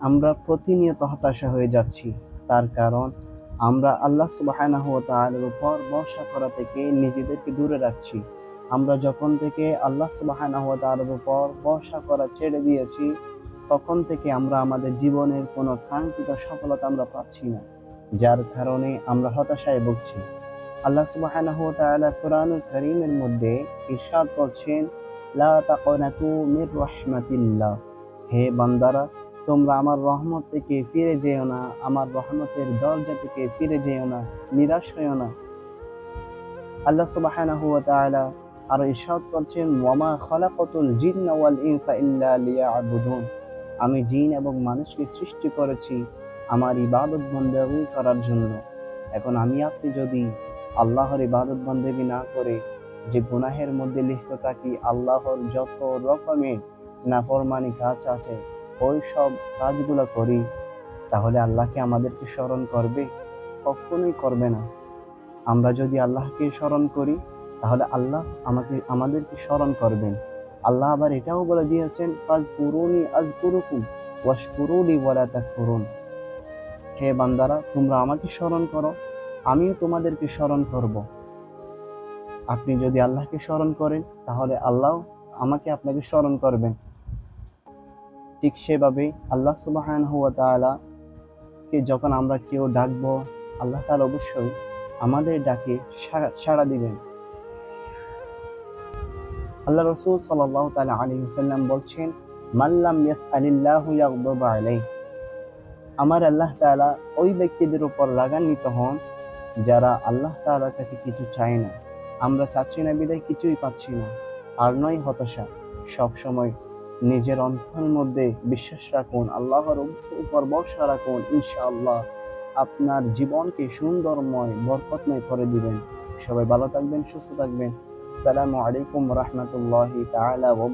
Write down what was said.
আমরা প্রতিনিয়ত হতাশা হয়ে যাচ্ছি। তার কারণ, আমরা আল্লাহ সুবাহানাহু ওয়া তাআলার উপর ভরসা করা থেকে নিজেদেরকে দূরে রাখছি। আমরা যখন থেকে আল্লাহ সুবাহানাহু ওয়া তাআলার উপর ভরসা করা ছেড়ে দিয়েছি, তখন থেকে আমরা আমাদের জীবনের কোনো কাঙ্ক্ষিত সফলতা আমরা পাচ্ছি না, যার কারণে আমরা হতাশায় ভুগছি। আল্লাহ সুবহানাহু তাআলা কোরআনুল কারীমের মধ্যে ইরশাদ করছেন, লা হে বান্দারা তোমরা আমার রহমত থেকে ফিরে যেও না, আমার রহমতের দরজা থেকে ফিরে যেও না, নিরাশ হইও না। আল্লাহ সুবহানাহু ওয়া তাআলা আর ইরশাদ করছেন, ওয়ামা খালাকাতুল জিন্না ওয়াল ইনসা ইল্লা লিয়াবুদুন। আমি জিন এবং মানুষকে সৃষ্টি করেছি আমার ইবাদত বন্দেগী করার জন্য। এখন আমি আপনি যদি আল্লাহর ইবাদত বন্দেগী না করে, যে গুনাহের মধ্যে লিপ্ত থাকি, আল্লাহর যত রকমের নাফরমানি কাজ আছে ওই সব কাজগুলো করি, তাহলে আল্লাহকে আমাদেরকে স্মরণ করবে? কখনোই করবে না। আমরা যদি আল্লাহকে স্মরণ করি, তাহলে আল্লাহ আমাকে, আমাদেরকে স্মরণ করবেন। আল্লাহ আবার এটাও বলে দিয়েছেন ফাজ কুরুনি আজ কুরুকুম ওয়াশকুরুনি ওয়ালা তাকফুরুন। হে বান্দারা, তোমরা আমাকে স্মরণ করো, আমিও তোমাদেরকে স্মরণ করব। আপনি যদি আল্লাহকে স্মরণ করেন, তাহলে আল্লাহ আমাকে আপনাকে স্মরণ করবেন। ঠিক সেভাবে আল্লাহ সুবহানাহু ওয়া তাআলা কে যখন আমরা কেউ ডাকবো, আল্লাহ তাআলা অবশ্যই আমাদের ডাকে সাড়া- সাড়া দিবেন। আল্লাহ রসুল সাল্লাল্লাহু তাআলা আলাইহি ওয়াসাল্লাম বলছেন মাল্লাম ইয়াসআলিল্লাহু ইয়াগদাব আলাইহি। আমার আল্লাহ তাআলা ওই ব্যক্তিদের উপর রাগান্বিত হন, যারা আল্লাহ তাআলার কাছে কিছু চায় না। আমরা চাচ্ছি না বিদায়, কিছুই পাচ্ছি না। আর নয় হতাশা সব সময় নিজের অন্তরের মধ্যে বিশ্বাস রাখুন, আল্লাহর উপর ভরসা রাখুন, ইনশাআল্লাহ আপনার জীবনকে সুন্দরময়, বরকতময় করে দিবেন। সবাই ভালো থাকবেন, সুস্থ থাকবেন। আসসালামু আলাইকুম রহমতুল্লাহি তাআলা ওয়া